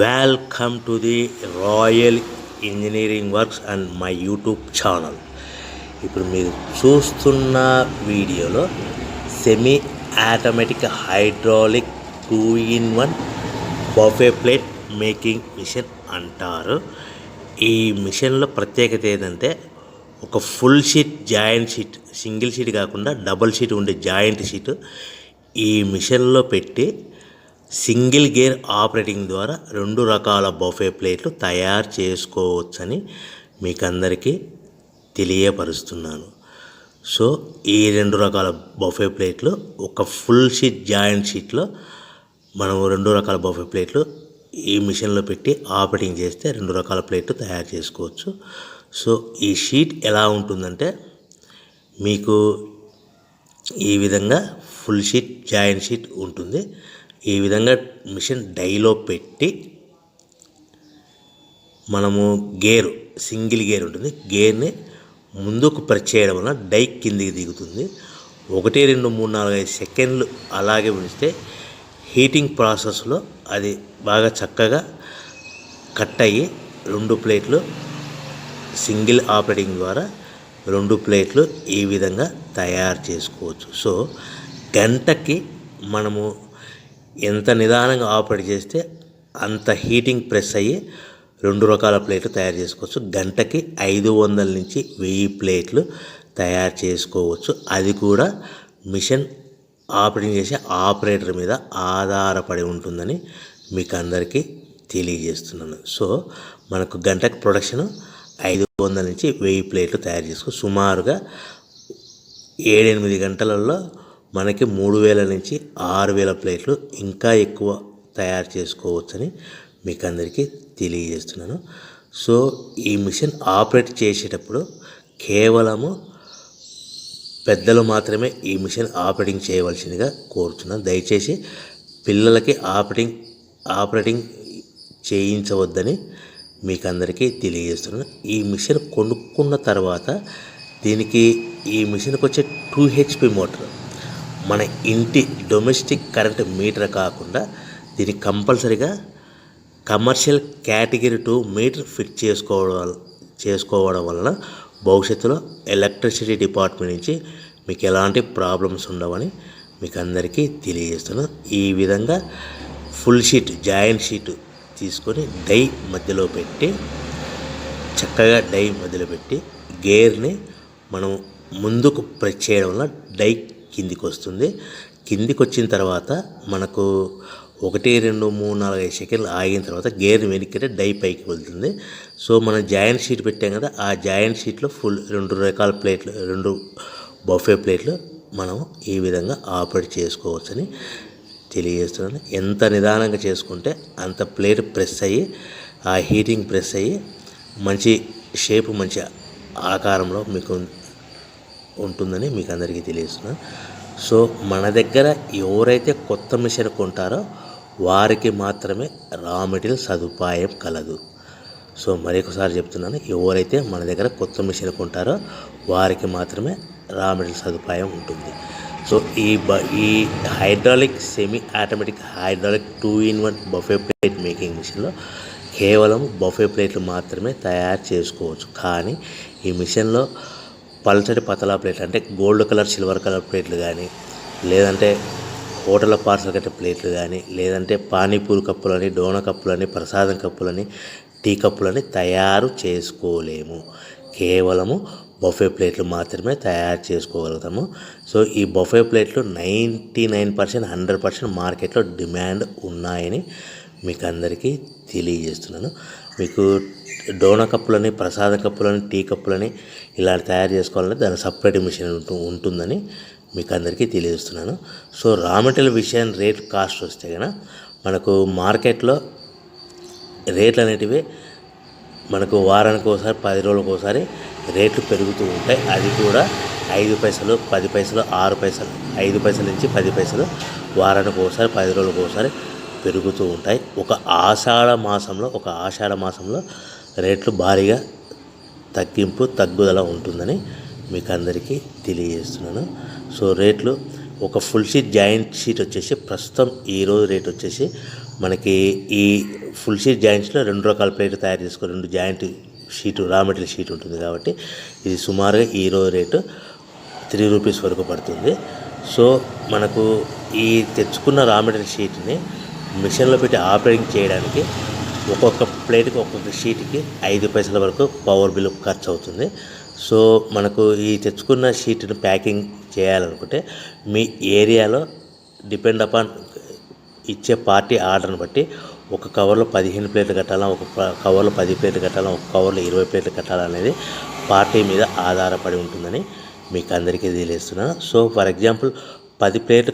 Welcome to the Royal Engineering Works and my YouTube channel ఇప్పుడు మీరు చూస్తున్న వీడియోలో semi automatic hydraulic two in one buffet plate making machine అంటారు. ఈ మిషన్లో ప్రత్యేకత ఏంటంటే ఒక full sheet joint sheet single sheet కాకుండా డబుల్ షీట్ ఉండే జాయింట్ షీట్ ఈ మిషన్లో పెట్టి సింగిల్ గేర్ ఆపరేటింగ్ ద్వారా రెండు రకాల బఫే ప్లేట్లు తయారు చేసుకోవచ్చని మీకు అందరికీ తెలియపరుస్తున్నాను. సో ఈ రెండు రకాల బఫే ప్లేట్లు ఒక ఫుల్ షీట్ జాయింట్ షీట్లో మనం రెండు రకాల బఫే ప్లేట్లు ఈ మిషన్లో పెట్టి ఆపరేటింగ్ చేస్తే రెండు రకాల ప్లేట్లు తయారు చేసుకోవచ్చు. సో ఈ షీట్ ఎలా ఉంటుందంటే మీకు ఈ విధంగా ఫుల్ షీట్ జాయింట్ షీట్ ఉంటుంది. ఈ విధంగా మిషన్ డైలో పెట్టి మనము గేరు సింగిల్ గేర్ ఉంటుంది. గేర్ని ముందుకు పరిచేయడం వలన డై కిందికి దిగుతుంది. ఒకటి రెండు మూడు నాలుగు ఐదు సెకండ్లు అలాగే ఉంచితే హీటింగ్ ప్రాసెస్లో అది బాగా చక్కగా కట్ అయ్యి రెండు ప్లేట్లు సింగిల్ ఆపరేటింగ్ ద్వారా రెండు ప్లేట్లు ఈ విధంగా తయారు చేసుకోవచ్చు. సో గంటకి మనము ఎంత నిదానంగా ఆపరేట్ చేస్తే అంత హీటింగ్ ప్రెస్ అయ్యి రెండు రకాల ప్లేట్లు తయారు చేసుకోవచ్చు. గంటకి ఐదు వందల నుంచి వెయ్యి ప్లేట్లు తయారు చేసుకోవచ్చు. అది కూడా మిషన్ ఆపరేటింగ్ చేసే ఆపరేటర్ మీద ఆధారపడి ఉంటుందని మీకు అందరికీ తెలియజేస్తున్నాను. సో మనకు గంటకు ప్రొడక్షన్ ఐదు వందల నుంచి వెయ్యి ప్లేట్లు తయారు చేసుకో. సుమారుగా ఏడెనిమిది గంటలలో మనకి మూడు వేల నుంచి ఆరు వేల ప్లేట్లు ఇంకా ఎక్కువ తయారు చేసుకోవచ్చని మీకు అందరికీ తెలియజేస్తున్నాను. సో ఈ మిషన్ ఆపరేట్ చేసేటప్పుడు కేవలము పెద్దలు మాత్రమే ఈ మిషన్ ఆపరేటింగ్ చేయవలసిందిగా కోరుతున్నాను దయచేసి పిల్లలకి ఆపరేటింగ్ ఆపరేటింగ్ చేయించవద్దని మీకు అందరికీ తెలియజేస్తున్నాను. ఈ మిషన్ కొనుక్కున్న తర్వాత దీనికి ఈ మిషన్కి వచ్చే టూ హెచ్పి మోటార్ మన ఇంటి డొమెస్టిక్ కరెంట్ మీటర్ కాకుండా దీన్ని కంపల్సరిగా commercial category two meter fit చేసుకోవడం చేసుకోవడం వలన భవిష్యత్తులో ఎలక్ట్రిసిటీ డిపార్ట్మెంట్ నుంచి మీకు ఎలాంటి ప్రాబ్లమ్స్ ఉండవని మీకు అందరికీ తెలియజేస్తున్నాను ఈ విధంగా ఫుల్ షీట్ జాయింట్ షీట్ తీసుకొని డై మధ్యలో పెట్టి చక్కగా డై మధ్యలో పెట్టి గేర్ని మనం ముందుకు ప్రెస్ చేయడం వల్ల డై కిందికి వస్తుంది కిందికి వచ్చిన తర్వాత మనకు ఒకటి రెండు మూడు నాలుగు ఐదు సెకండ్లు ఆగిన తర్వాత గేర్ వెనక్కి డై పైకి వెళ్తుంది. సో మనం జాయింట్ షీట్ పెట్టాం కదా ఆ జాయింట్ షీట్లో ఫుల్ రెండు రకాల ప్లేట్లు రెండు బఫే ప్లేట్లు మనం ఈ విధంగా ఆపరేట్ చేసుకోవచ్చని తెలియజేస్తున్నాను. ఎంత నిదానంగా చేసుకుంటే అంత ప్లేట్ ప్రెస్ అయ్యి ఆ హీటింగ్ ప్రెస్ అయ్యి మంచి షేప్ మంచి ఆకారంలో మీకు ఉంటుందని మీకు అందరికీ తెలియజేస్తున్నాను సో మన దగ్గర ఎవరైతే కొత్త మిషన్ కొంటారో వారికి మాత్రమే రా మెటీరియల్ సదుపాయం కలదు. సో మరొకసారి చెప్తున్నాను ఎవరైతే మన దగ్గర కొత్త మిషన్ కొంటారో వారికి మాత్రమే రా మెటీరియల్ సదుపాయం ఉంటుంది. సో ఈ బ ఈ hydraulic semi automatic hydraulic two in one buffet plate making మిషన్లో కేవలం బఫే ప్లేట్లు మాత్రమే తయారు చేసుకోవచ్చు. కానీ ఈ మిషన్లో పల్చటి పతలా ప్లేట్లు అంటే గోల్డ్ కలర్ సిల్వర్ కలర్ ప్లేట్లు కానీ లేదంటే హోటల్ పార్సల్ కట్టే ప్లేట్లు కానీ లేదంటే పానీపూరి కప్పులని డోన కప్పులని ప్రసాదం కప్పులని టీ కప్పులని తయారు చేసుకోలేము. కేవలము బఫే ప్లేట్లు మాత్రమే తయారు చేసుకోగలుగుతాము. సో ఈ బఫే ప్లేట్లు ninety nine percent hundred percent మార్కెట్లో డిమాండ్ ఉన్నాయని మీకు అందరికీ తెలియజేస్తున్నాను. మీకు డోనా కప్పులని ప్రసాద కప్పులని టీ కప్పులని ఇలా తయారు చేసుకోవాలంటే దాని సపరేట్ మిషన్ ఉంటుందని మీకు అందరికీ తెలియజేస్తున్నాను. సో రా మెటీరియల్ విషయం రేట్ కాస్ట్ వస్తే కనుక మనకు మార్కెట్లో రేట్లు అనేటివి మనకు వారానికి ఒకసారి పది రోజులకు ఒకసారి రేట్లు పెరుగుతూ ఉంటాయి. అది కూడా ఐదు పైసలు పది పైసలు ఆరు పైసలు ఐదు పైసల నుంచి పది పైసలు వారానికి ఒకసారి పది రోజులకు ఒకసారి పెరుగుతూ ఉంటాయి. ఒక ఆషాఢ మాసంలో ఒక ఆషాఢ మాసంలో రేట్లు భారీగా తగ్గింపు తగ్గుదల ఉంటుందని మీకు అందరికీ తెలియజేస్తున్నాను. సో రేట్లు ఒక ఫుల్ షీట్ జాయింట్ షీట్ వచ్చేసి ప్రస్తుతం ఈరోజు రేట్ వచ్చేసి మనకి ఈ ఫుల్ షీట్ జాయింట్స్లో రెండు రకాల ప్లేట్లు తయారు చేసుకుని రెండు joint sheet raw material sheet ఉంటుంది కాబట్టి ఇది సుమారుగా ఈ రోజు రేటు త్రీ రూపీస్ వరకు పడుతుంది. సో మనకు ఈ తెచ్చుకున్న రా మెటీరియల్ షీట్ని మిషన్లో పెట్టి ఆపరేటింగ్ చేయడానికి ఒక్కొక్క ప్లేట్కి ఒక్కొక్క షీట్కి ఐదు పైసల వరకు పవర్ బిల్ ఖర్చు అవుతుంది సో మనకు ఈ తెచ్చుకున్న షీట్ని ప్యాకింగ్ చేయాలనుకుంటే మీ ఏరియాలో డిపెండ్ అపాన్ ఇచ్చే పార్టీ ఆర్డర్ని బట్టి ఒక కవర్లో పదిహేను ప్లేట్లు కట్టాలా ఒక కవర్లో పది ప్లేట్లు కట్టాలా ఒక కవర్లో ఇరవై ప్లేట్లు కట్టాలనేది పార్టీ మీద ఆధారపడి ఉంటుందని మీకు అందరికీ తెలియజేస్తున్నాను. సో ఫర్ ఎగ్జాంపుల్ పది ప్లేట్లు